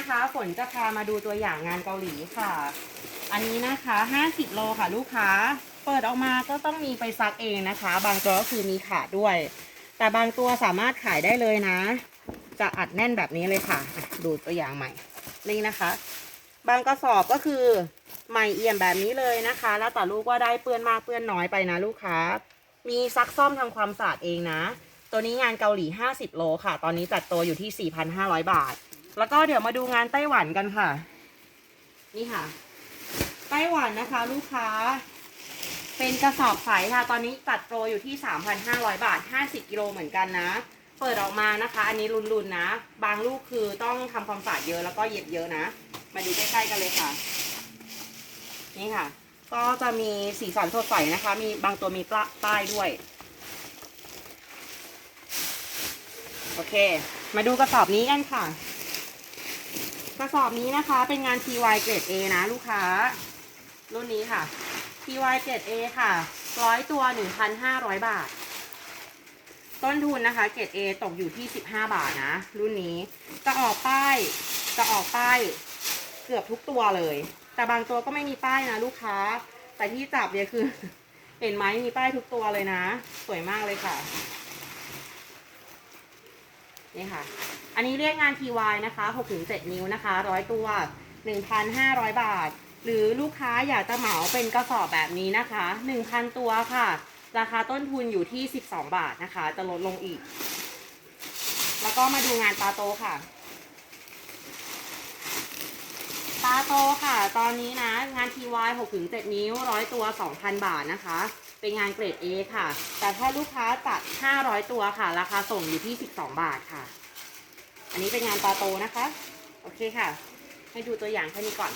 นะคะ ฝนจะพามาดูตัวอย่างงานเกาหลีค่ะ อันนี้นะคะ 50 โลค่ะลูกค้า เปิดออกมาก็ต้องมีไปซักเองนะคะ บางตัวก็คือมีขาดด้วย แต่บางตัวสามารถขายได้เลยนะ จะอัดแน่นแบบนี้เลยค่ะ ดูตัวอย่างใหม่ นี่นะคะ บางกระสอบก็คือใหม่เอี่ยมแบบนี้เลยนะคะ แล้วแต่ลูกว่าได้เปื้อนมากเปื้อนน้อยไปนะลูกค้า มีซักซ่อมทำความสะอาดเองนะ ตัวนี้งานเกาหลี 50 โลค่ะ ตอนนี้จัดตัวอยู่ที่ 4,500 บาท แล้วก็เดี๋ยวมาดูงานไต้หวันกันค่ะ นี่ค่ะ ไต้หวันนะคะ ลูกค้า เป็นกระสอบใสค่ะ ตอนนี้จัดโปรอยู่ที่ 3,500 บาท 50กิโลเหมือนกันนะ เปิดออกมานะคะ อันนี้รุนๆนะ บางลูกคือต้องทำความสะอาดเยอะแล้วก็เย็บเยอะนะ มาดูใกล้ๆกันเลยค่ะ นี่ค่ะ ก็จะมีสีสันสดใสนะคะ มีบางตัวมีปลาป้ายด้วย โอเค มาดูกระสอบนี้กันค่ะ กระสอบนี้นะคะ เป็นงาน TY เกรด A นะลูกค้า รุ่นนี้ค่ะ TY เกรด A ค่ะร้อยตัว1,500บาท ต้นทุนนะคะ เกรด A ตกอยู่ที่15บาทนะ รุ่นนี้จะออกป้ายจะออกป้ายเกือบทุกตัวเลย แต่บางตัวก็ไม่มีป้ายนะลูกค้า แต่ที่จับเนี่ยคือ เห็นไหมมีป้ายทุกตัวเลยนะ สวยมากเลยค่ะ นี่ค่ะ อันนี้เรียกงาน TY นะคะ6-7 นิ้วนะคะ 100 ตัว 1,500 บาท หรือลูกค้าอยากจะเหมาเป็นกระสอบแบบนี้นะคะ 1,000 ตัวค่ะ ราคาต้นทุนอยู่ที่ 12 บาทนะคะ จะลดลงอีก แล้วก็มาดูงานปาโตค่ะ ตา โตค่ะ ตอนนี้นะ งาน TY 6-7นิ้วร้อยตัว 2,000 บาทนะคะ เป็นงานเกรด A ค่ะ แต่ถ้าลูกค้าจัด 500 ตัวค่ะ ราคาส่งอยู่ที่ 12 บาทค่ะ อันนี้เป็นงานตาโตนะคะ โอเคค่ะ ให้ดูตัวอย่างแค่นี้ก่อน